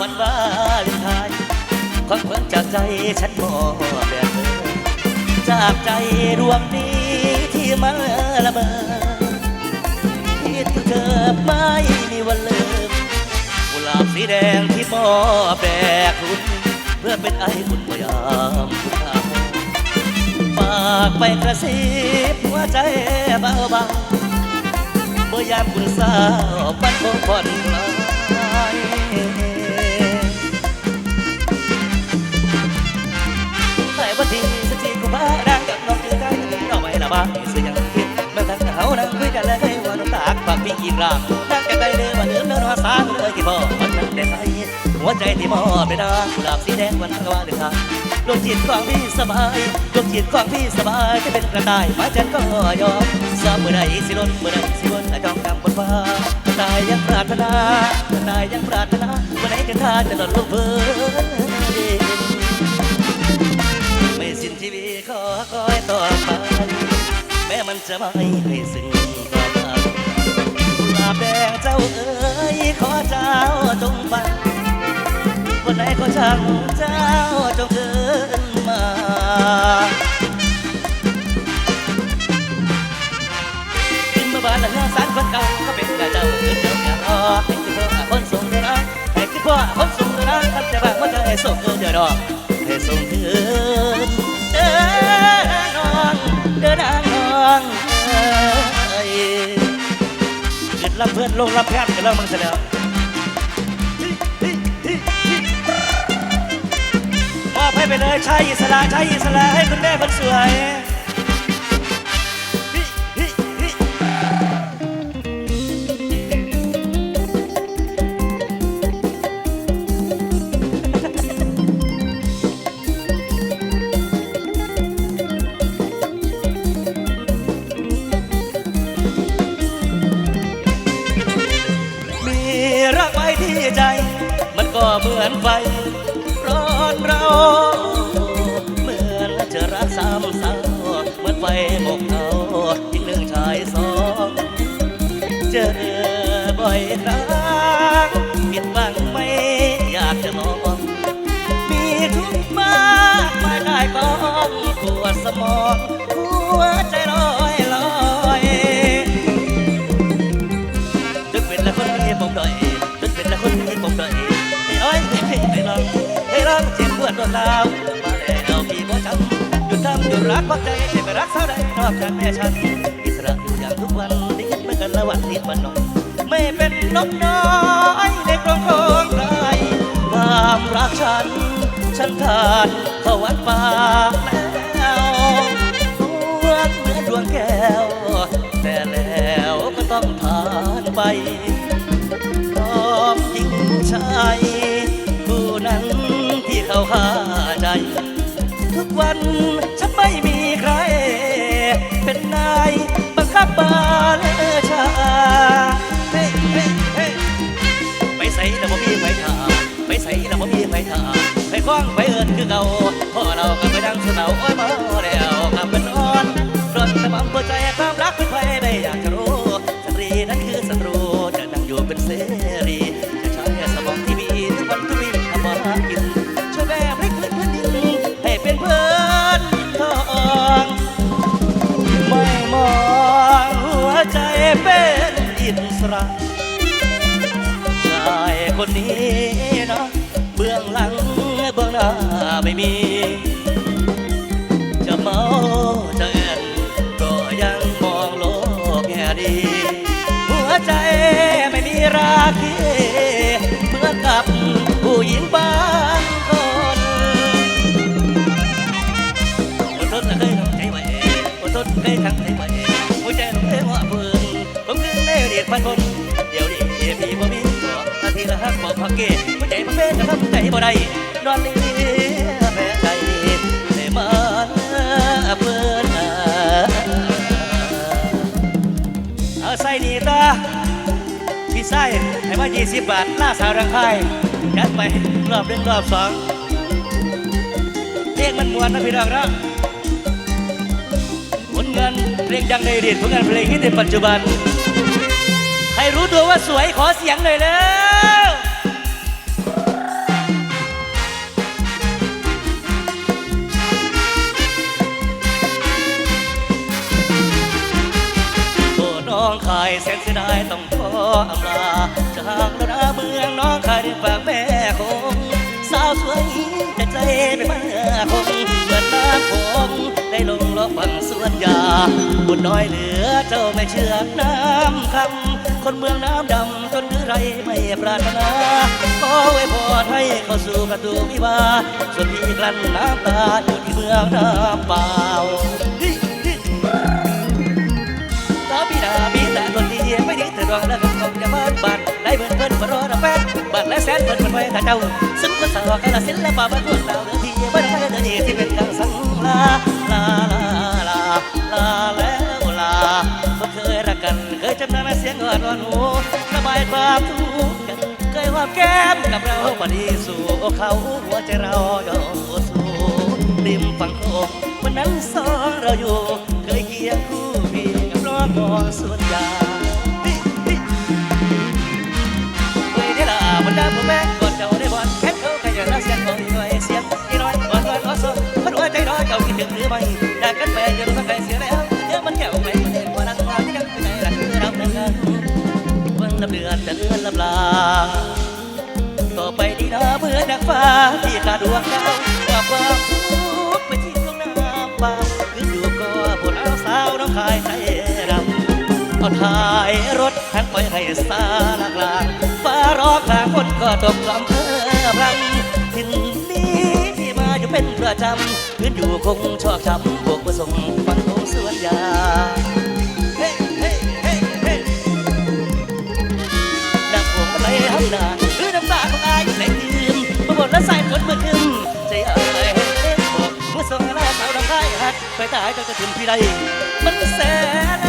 วันวาเลนไทน์ความเพิ่งจากใจฉันมอบแด่เธอจากใจดวงนี้ที่มาละเมอคิดถึงเธอไม่มีวันลืมกุหลาบสีแดงที่มอบแด่คุณ เพื่อเป็นไอ้คุณพยามคุณค่าฝากไปกระซิบหัวใจเบาๆเมื่อยามคุณสาวปันคงผ่อนคลา อีกร่างนั่งกันได้เลยวันเดิมแล้วนอนสาเลยที่พ่อมันนั่งได้ใสหัวใจที่มอบไปนะกุหลาบสีแดงวันกว่าเลยค่ะดวงจิตของพี่สบายดวงจิตของพี่สบายจะเป็นกระต่ายมาจันก็ยอมสาเมื่อใดสิล้นเมื่อใดสิวนจองกำบนฟ้ากระต่ายยังปรารถนากระต่ายยังปรารถนาเมื่อไหนกันท่าจะหล่นลงเพื่อไม่สิ้นชีวิตขอคอยต่อไปแม้มันจะไม่ให้สิ่ง ช่างเจ้าจงเกินมาขึ้นมาบ้านละเงาสารคนเก่าก็เป็นกระเจ้าเกิดเจ้าแก่รอให้ขึ้นพ่อคนส่งเดือดให้ขึ้นพ่อคนส่งเดือดทำจะบ้างว่าจะให้ส่งเดือดรอให้ส่งถึงเดินนองเดินนางน้องเอ้ยขึ้นลำเพื่อนลงลำแพทย์กันแล้วมึงเสร็จแล้ว ให้ไปเลยชายอิสระชายอิสระให้คุณแม่คนสวยมีรักไว้ที่ใจ มันก็เหมือนไฟ เราเหมือนจะรักซ้ำเศร้าเหมือนไฟบอกเขา โดนลาวมาแล้วพี่บ่จำหยุดทำหยุดรักพักใจให้ไปรักสาวใดนอกจากแม่ฉัน อิสระอยู่อย่างทุกวันได้ยินเหมือนกันละวันนิดวันนอยไม่เป็นนกน้อยในกรงของใครความรักฉัน ฉันขาดเขาวัดป่าแล้วดวงเหมือนดวงแก้ว แต่แล้วก็ต้องผ่านไปยอมทิ้งชาย วันฉันไม่มีใคร เป็นนายบังคับบาลชาเฮ้เฮ้เฮ้ไปใส่แล้วบ่มีไฟถามไปใส่แล้วบ่มีไฟถามไปคว้างไปเอิญคือเก่า คนนี้นาะเบื้องหลังเบื้องหน้าไม่มี จะเมาจะแอนก็ยังมองโลกแง่ดี หัวใจไม่มีราคีเหมือนกับผู้หญิงบ้างคนอดทนเคยทำใจไว้อดทนเคยทำใจไว้หัวใจลงเทว่าเพื่อนผมคือเล่เดียดพันคนเดี๋ยวนี้พี่บ่มี หักบอกพักเกหัวใจมันเป็นจะทำใจบ่ได้นอนเลี้ยแม่ใจได้มาเพื่อนเอาใส่ดีตาพี่ไส้ให้มา20บาทล่าสาวรังไพ่ยัดไปรอบหนึ่งรอบสองเรียกมันมวนนะพี่น้องนะผลงานเพลงดังในอดีตผลงานเพลงฮิตในปัจจุบัน ใครรู้ตัวว่าสวยขอเสียงหน่อยแล้ว แสนเสียดายต้องขออำลาจากระนาเมืองน้องคายได้ฝากแม่คง สาวสวยแต่ใจไม่มาคงเหมือนน้ำคงได้ลงล้อฝังสวนยาบุญน้อยเหลือเจ้าไม่เชื่อน้ำคำคนเมืองน้ำดำจนหรือไรไม่ปรารถนาขอไว้พรให้เข้าสู่ประตูวิวาส่วนพี่กลั้นน้ำตาอยู่ที่เมืองน้ำเปล่า ดีแต่ดวงแล้วก็คงจะบ้านบานได้เบิ่นเพิ่นมารอรับแฟนบ้านและแสนเพิ่นมันไว้ข้าเจ้าซึ่งคนสาวกาลสิละป่าบ้านพวกเราเดือที่บ้านไม่เดือดีที่เป็นกังสังลาลาลาลาลาแล้วลาเคยรักกันเคยจำนานเสียงอ่อนอ่อนหูระบายความทุกข์กันเคยหอมแก้มกับเราพอดีสู่เขาหัวใจเรายอมสู้ริมฝั่งโขงวันนั้นสองเราอยู่เคยเคียงคู่พี่กับรอบมอส่วนยา อไม่อยากกันแฟนจนสักไกลเสียแล้วเดี๋ยวมันแก้วไปมันเด่นกว่านั้นเราที่ยังไม่ได้รักคือเราเดินวันละเดือนเดือนละลาต่อไปดีนะเมื่อดักฟ้าที่ตาดวงดาวว่าความทุกข์ไปที่ตรงน้ำเปล่าคืออยู่ก็พวกเราสาวน้องคายใจรำเอาถ่ายรถหันไปให้สาลากลางฟ้าร้องทางคนก็ตกลำเพื่อพลัง อจำคืนอยู่คงชอกช้ำพวกประสงค์ฟังของสวนยาเฮ้เฮ้เฮ้เฮ้น้ำโขงมันไหลห้ำนานคือน้ำตาของอายอยู่ในคืนมาบนและใส่ฝนเมื่อคืนใจอายเห็นเอ็นบอกเมื่อสองลาสาวดำไห้หักไปตายตั้งแต่ถึงพี่ใดมันแสน